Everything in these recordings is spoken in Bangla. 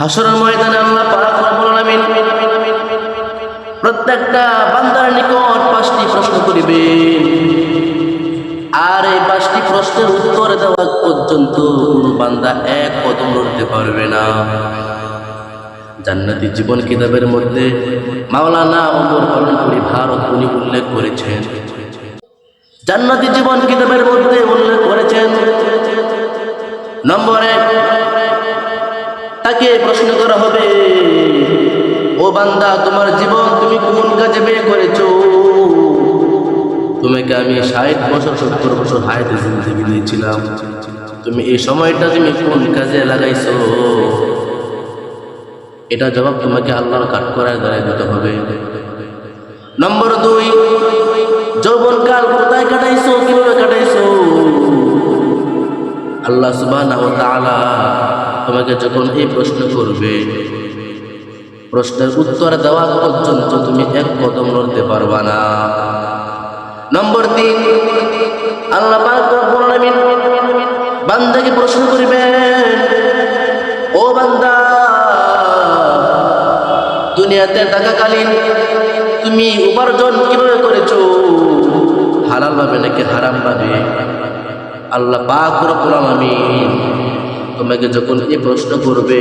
হাসরের ময়দানে আল্লাহ পাক রব্বুল আলামিন প্রত্যেকটা বান্দার নিকট পাঁচটি প্রশ্ন করিবে আর এই পাঁচটি প্রশ্নের উত্তর দেওয়া পর্যন্ত বান্দা এক কদম লড়তে পারবে না। জান্নাতি জীবন কিতাবের মধ্যে মাওলানা অমর করি ভারত উনি উল্লেখ করেছেন। জান্নাতি জীবন কিতাবের মধ্যে উল্লেখ করেছেন। নম্বর এক তাকে প্রশ্ন করা হবে, ও বান্দা, তোমার জীবন তুমি কোন কাজে ব্যয় করেছ? তোমাকে আমি ষাট বছর, সত্তর বছর হায়াতে জিন্দগি দিয়েছিলাম। তুমি এই সময়টা তুমি কোন কাজে লাগাইছো? এটা জবাব তোমাকে আল্লাহর কাঠ করায় দাঁড়ায় দিতে হবে। নম্বর দুই যৌবন কাল কোথায় কাটাইছো, কীভাবে কাটাইছো? আল্লাহ সুবাহ তোমাকে যখন এই প্রশ্ন করবে, প্রশ্নের উত্তর দেওয়া পর্যন্ত তুমি এক কদম লড়তে পারবা না। নম্বর তিন, আল্লাহ বান্দাকে প্রশ্ন করিবেন ও বান্দা, দুনিয়াতে থাকাকালীন তুমি উপার্জন কীভাবে করেছ? হালাল ভাবে নাকি হারাম ভাবে? আল্লাহ পাক রব্বুল আলামিন তোমাকে যখন এই প্রশ্ন করবে,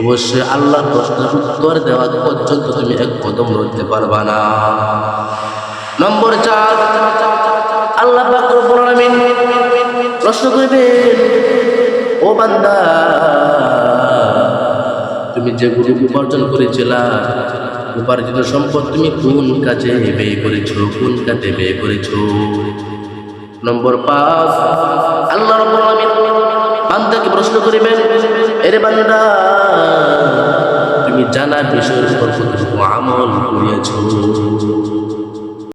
অবশ্যই আল্লাহ প্রশ্নের উত্তর দেওয়া পর্যন্ত তুমি এক কদম লড়তে পারবা না। নম্বর চার, আল্লাহ প্রশ্ন করবেন ও বান্দা, তুমি যেগুলো উপার্জন করেছিলা, উপার্জিত সম্পদ তুমি কোন কাজে ব্যয় করেছ, কোন কাজে ব্যয় করেছ? নম্বর পাঁচ, আল্লাহ বান্দাকে প্রশ্ন করিবেন এরে বান্দা তুমি জানা বিষয়ের উপর আমল করিয়াছ?